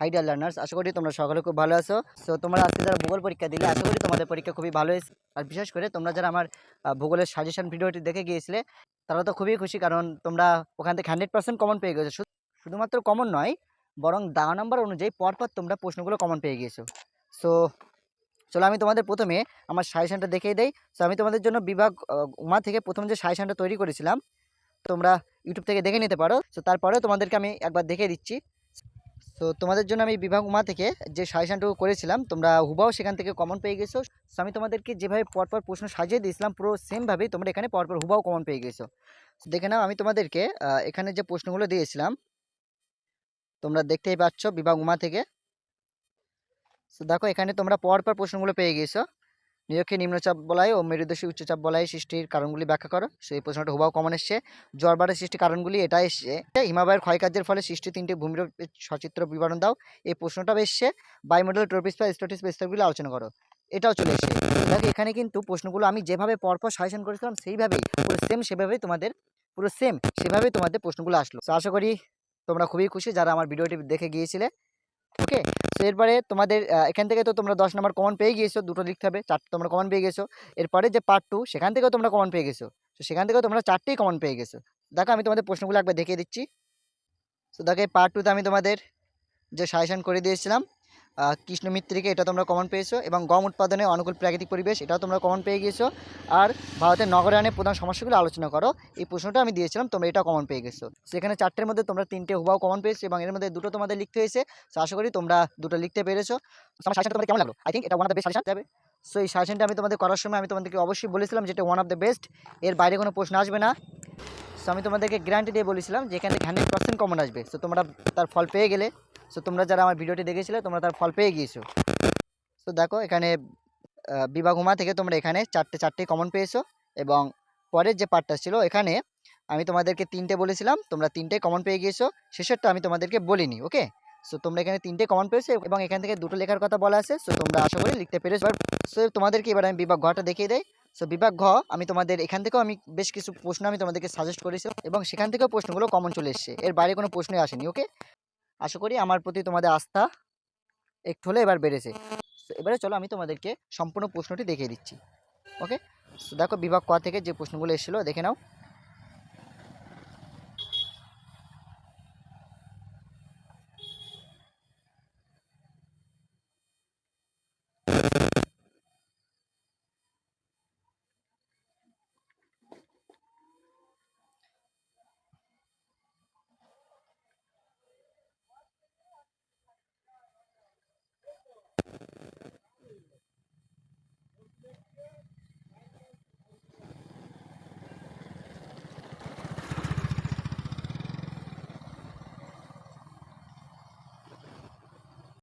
High dear learners আশা করি তোমরা সকলে খুব ভালো আছো। সো তোমরা আজকে যারা ভূগোল পরীক্ষা দিলে, আশা করি তোমাদের পরীক্ষা খুবই ভালো হয়েছে। আর বিশেষ করে তোমরা যারা আমার ভূগোলের সাজেশন ভিডিওটি দেখে গিয়েছিলে, তারা তো খুবই খুশি কারণ তোমরা ওখান থেকে হান্ড্রেড পার্সেন্ট কমন পেয়ে গেছো। শুধুমাত্র কমন নয়, বরং দাওয়া নাম্বার অনুযায়ী পরপর তোমরা প্রশ্নগুলো কমন পেয়ে গিয়েছো। সো চলো আমি তোমাদের প্রথমে আমার সাজেশনটা দেখিয়ে দেই। সো আমি তোমাদের জন্য বিভাগ উমা থেকে প্রথম যে সাজেশনটা তৈরি করেছিলাম, তোমরা ইউটিউব থেকে দেখে নিতে পারো। সো তারপরেও তোমাদেরকে আমি একবার দেখে দিচ্ছি। তো তোমাদের জন্য আমি বিভাগ উমা থেকে যে সাজেশানটুকু করেছিলাম, তোমরা হুবাও সেখান থেকে কমন পেয়ে গেছো। সো আমি তোমাদেরকে যেভাবে পরপর প্রশ্ন সাজিয়ে দিয়েছিলাম, পুরো সেমভাবেই তোমরা এখানে পরপর হুবাও কমন পেয়ে গেছো। সো দেখে নাও, আমি তোমাদেরকে এখানে যে প্রশ্নগুলো দিয়েছিলাম, তোমরা দেখতেই পাচ্ছ বিভাগ উমা থেকে। সো দেখো, এখানে তোমরা পরপর প্রশ্নগুলো পেয়ে গেছো। নিরক্ষে নিম্নচাপ বলায় ও মেরুদশী উচ্চচাপ বলায় সৃষ্টির কারণগুলি ব্যাখ্যা করো। সেই প্রশ্নটা হুবাও কমন এসছে। জলবারের সৃষ্টির কারণগুলি এটা এসছে। হিমালয়ের ক্ষয়কার্যের ফলে সৃষ্টি তিনটি ভূমির সচিত্র বিবরণ দাও। এই প্রশ্নটাও এসছে। বায়ুমন্ডল ট্রপিস্পা স্টোটিস্পা স্তরগুলি আলোচনা করো। এটাও চলে এসছে। দেখো, এখানে কিন্তু প্রশ্নগুলো আমি যেভাবে পরপর সাজেশন করেছিলাম, সেইভাবেই, পুরো সেম সেভাবেই তোমাদের, পুরো সেম সেভাবেই তোমাদের প্রশ্নগুলো আসলো। তো আশা করি তোমরা খুবই খুশি যারা আমার ভিডিওটি দেখে গিয়েছিলে। ওকে এরপরে তোমাদের এখান থেকে তো তোমরা দশ নম্বর কমন পেয়ে গিয়েছো, দুটো লিখতে হবে, চারটে তোমরা কমন পেয়ে গেছো। এরপরে যে পার্ট টু সেখান থেকেও তোমরা কমন পেয়ে গেছো। তো সেখান থেকেও তোমরা চারটেই কমন পেয়ে গেছো। দেখো, আমি তোমাদের প্রশ্নগুলো একবার দেখিয়ে দিচ্ছি। তো দেখো পার্ট টুতে আমি তোমাদের যে সাজেশন করে দিয়েছিলাম কৃষ্ণ মিত্রিকে এটা তোমরা কমন পেয়েছ, এবং গম উৎপাদনে অনুকূল প্রাকৃতিক পরিবেশ, এটাও তোমরা কমন পেয়ে গিয়েছো। আর ভারতের নগরায়নের প্রধান সমস্যাগুলো আলোচনা করো। এই প্রশ্নটা আমি দিয়েছিলাম, তোমরা এটা কমন পেয়ে গেছো। সেখানে চারটের মধ্যে তোমরা তিনটে হুবাও কমন পেয়েছ, এবং এর মধ্যে দুটো তোমাদের লিখতে হয়েছে। তো আশা করি তোমরা দুটো লিখতে পেরেছ। তোমাদের কেমন লাগল? আই থিঙ্ক এটা ওয়ান অফ দ্য যাবে। সো এই সাজেশনটা আমি তোমাদের করার সময় আমি তোমাদেরকে অবশ্যই বলেছিলাম যেটা ওয়ান অফ দ্য বেস্ট এর বাইরে কোনো প্রশ্ন আসবে না। সো আমি তোমাদেরকে গ্যারান্টি দিয়ে বলেছিলাম যে এখান হান্ড্রেড পার্সেন্ট কমন আসবে। সো তোমরা তার ফল পেয়ে গেলে। সো তোমরা যারা আমার ভিডিওটি দেখেছিলে, তোমরা তার ফল পেয়ে গিয়েছো। তো দেখো, এখানে বিভাগ থেকে তোমরা এখানে চারটে চারটে কমন পেয়েছ এবং পরের যে পার্টটা ছিল, এখানে আমি তোমাদেরকে তিনটে বলেছিলাম, তোমরা তিনটে কমন পেয়ে গিয়েছো। শেষেরটা আমি তোমাদেরকে বলিনি ওকে সো তোমরা এখানে তিনটে কমন পেয়েছ এবং এখান থেকে দুটো লেখার কথা বলা আছে। সো তোমরা আশা করি লিখতে পেরেছ। সো তোমাদেরকে এবার আমি বিভাগ ঘটা দেখিয়ে দেয় সো বিভাগ ঘ, আমি তোমাদের এখান থেকেও আমি বেশ কিছু প্রশ্ন আমি তোমাদেরকে সাজেস্ট করেছি এবং সেখান থেকেও প্রশ্নগুলো কমন চলে এসেছে। এর বাইরে কোনো প্রশ্নই আসেনি ওকে আশা করি আমার প্রতি তোমাদের আস্থা একটু হলে এবার বেড়েছে। এবারে চলো আমি তোমাদেরকে সম্পূর্ণ প্রশ্নটি দেখিয়ে দিচ্ছি। ওকে দেখো বিভাগ ক থেকে যে প্রশ্নগুলো এসেছিল, দেখে নাও। ചെയ്യല്